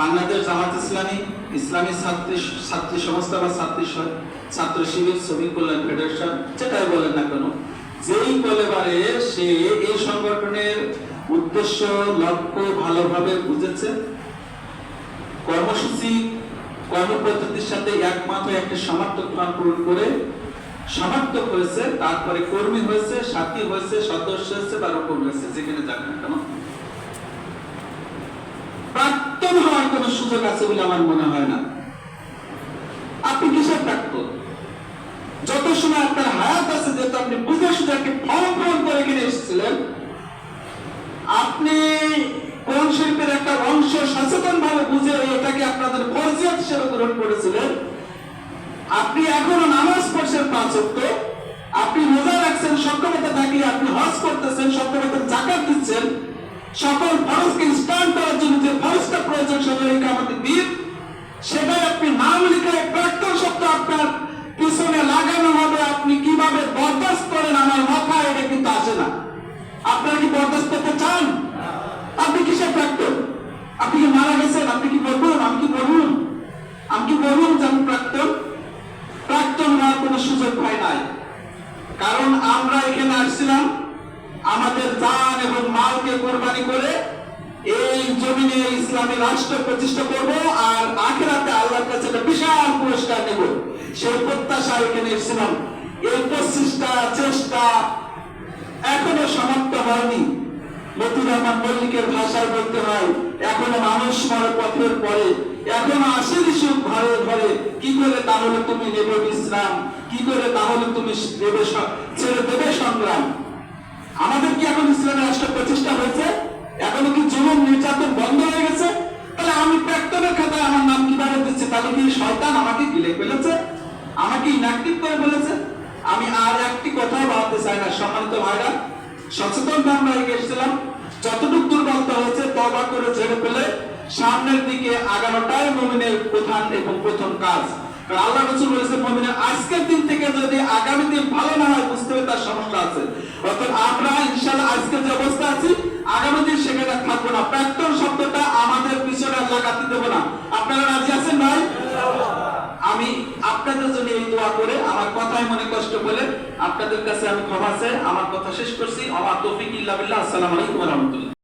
বাংলাদেশ জামাত ইসলামী ইসলামী ছাত্রী ছাত্রী সংস্থা বা ছাত্রী ছাত্র শিবির, শ্রমিক কল্যাণ ফেডারেশন, যেটাই বলেন না কেন, যেই বলে পারে সে এই সংগঠনের উদ্দেশ্য, লক্ষ্য ভালোভাবে বুঝেছে। কর্মসূচি, কর্মপদ্ধতির সাথে একমাত্র একটা সমার্থক প্ল্যান পূরণ করে সমার্থক হয়েছে, তারপরে কর্মী হয়েছে, সাথী হয়েছে, সদস্য হয়েছে বা রকম হয়েছে, যেখানে যাক না কোন। সুযোগ আছে বলে আমার মনে হয় না। আপনি কিসের প্রাক্তন যত সময় আপনার হায়াত আছে, যেহেতু আপনি বুঝে সুঝে একটি ফর্ম পূরণ করে এখানে এসেছিলেন, আপনি কোন শিল্পের একটা অংশ সচেতন ভাবে বুঝে এটাকে আপনাদের ফরজিয়াত হিসেবে গ্রহণ করেছিলেন, আপনি এখনও নামাজ পড়ছেন পাঁচ আপনি রোজা রাখছেন সক্ষমতা থাকলে আপনি হজ করতেছেন সক্ষমতা জাকাত দিচ্ছেন সকল ফরজকে স্টার্ট করার জন্য যে ফরজটা প্রয়োজন সেগুলোকে আমাদের দিন। সেটাই আপনি নাম লিখে প্রাক্তন শব্দ আপনার পিছনে লাগানো হবে। আপনি কীভাবে বরদাস্ত করেন আমার মাথায়, এটা কিন্তু আসে না। আপনারা কি বরদাস্ত করতে চান? আপনি কিসের প্রাক্তন? আপনি কি মারা গেছেন? আপনি কি বলবেন আমি কি বলুন আমি কি বলুন যে আমি প্রাক্তন? প্রাক্তন হওয়ার কোনো সুযোগ হয় নাই। কারণ আমরা এখানে আসছিলাম, আমাদের জান এবং মালকে কোরবানি করে এই জমিনে ইসলামী রাষ্ট্র প্রতিষ্ঠা করব আর আখেরাতে আল্লাহর কাছে একটা বিশাল পুরস্কার নেব। সেই প্রত্যাশা এখানে এসেছিলাম। এই প্রচেষ্টা, চেষ্টা এখনও সমাপ্ত হয়নি। মতিউর রহমান মল্লিকের ভাষায় বলতে হয়, এখনও মানুষ মরে পথের পরে, এখনও আসের সুখ ঘরে ঘরে। কি করে তাহলে তুমি নেবে বিশ্রাম? কি করে তাহলে তুমি নেবে ছেড়ে দেবে সংগ্রাম? আমাদের কি এখন ইসলামের রাষ্ট্র প্রতিষ্ঠা হয়েছে? আমাকে ইনঅ্যাক্টিভ করে ফেলেছে? আমি আর একটি কথাও বলতে চাই না, সম্মানিত ভাইরা। সচেতন আমরা এসেছিলাম। যতটুকু দুর্বলতা হয়েছে তবা করে ছেড়ে ফেলে সামনের দিকে আগানোটাই মমিনের প্রধান এবং প্রথম কাজ। আল্লাহ রসুল বলেছে, মমিনের আজকের দিন থেকে যদি আগামী দিন ভালো না হয়, বুঝতে হবে তার সমস্যা আছে। অর্থাৎ আমরা ইনশাল্লাহ আজকের যে অবস্থা আছি, আগামী দিন সেখানে কথাই মনে কষ্ট বলে আপনাদের কাছে আমি ক্ষমা চাই আমার কথা শেষ করছি। আমার তৌফিক ইল্লা বিল্লাহ। আসসালামু আলাইকুম ওয়া রাহমাতুল্লাহ।